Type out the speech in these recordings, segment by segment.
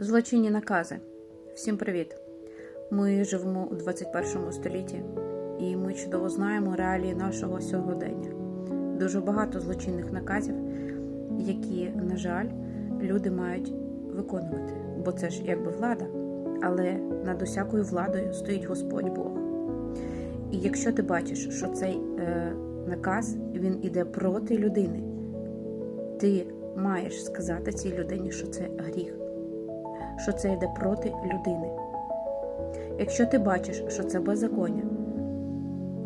Злочинні накази. Всім привіт! Ми живемо у 21 столітті і ми чудово знаємо реалії нашого сьогодення. Дуже багато злочинних наказів, які, на жаль, люди мають виконувати, бо це ж якби влада, але над усякою владою стоїть Господь Бог. І якщо ти бачиш, що цей е, наказ він іде проти людини, ти маєш сказати цій людині, що це гріх що це йде проти людини. Якщо ти бачиш, що це беззаконня,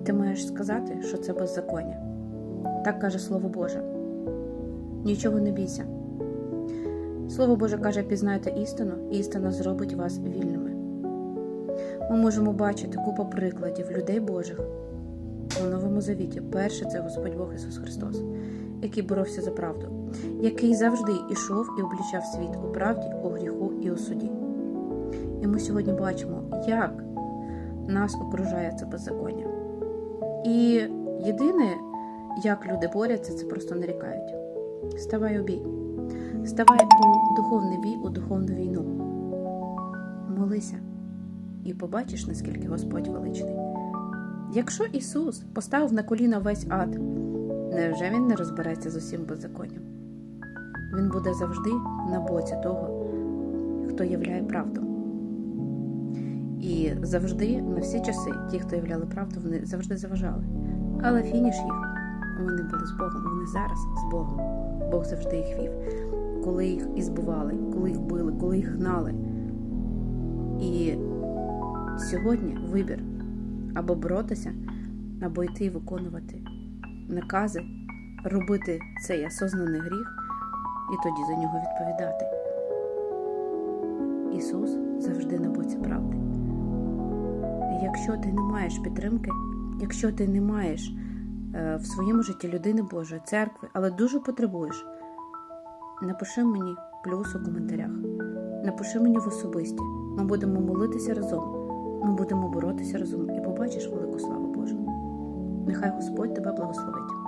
ти маєш сказати, що це беззаконня. Так каже Слово Боже. Нічого не бійся. Слово Боже каже, пізнайте істину, і істина зробить вас вільними. Ми можемо бачити купу прикладів людей Божих у Новому Завіті. Перше це Господь Бог Ісус Христос, який боровся за правду, який завжди ішов і облічав світ у правді, у гріху і у суді. І ми сьогодні бачимо, як нас окружає це беззаконня. І єдине, як люди борються, це просто нарікають. Ставай у бій. Ставай у духовний бій, у духовну війну. Молися і побачиш, наскільки Господь величний. Якщо Ісус поставив на коліна весь ад, невже Він не розбереться з усім беззаконням? Він буде завжди на боці того, хто являє правду. І завжди, на всі часи, ті, хто являли правду, вони завжди заважали. Але фініш їх, вони були з Богом, вони зараз з Богом. Бог завжди їх вів, коли їх і збивали, коли їх били, коли їх гнали. І сьогодні вибір або боротися, або йти і виконувати накази, робити цей осознаний гріх і тоді за нього відповідати. Ісус завжди на боці правди. І якщо ти не маєш підтримки, якщо ти не маєш е, в своєму житті людини Божої, церкви, але дуже потребуєш, напиши мені плюс у коментарях, напиши мені в особисті. Ми будемо молитися разом, ми будемо боротися разом і побачиш велику славу. Нехай Господь тебе благословить.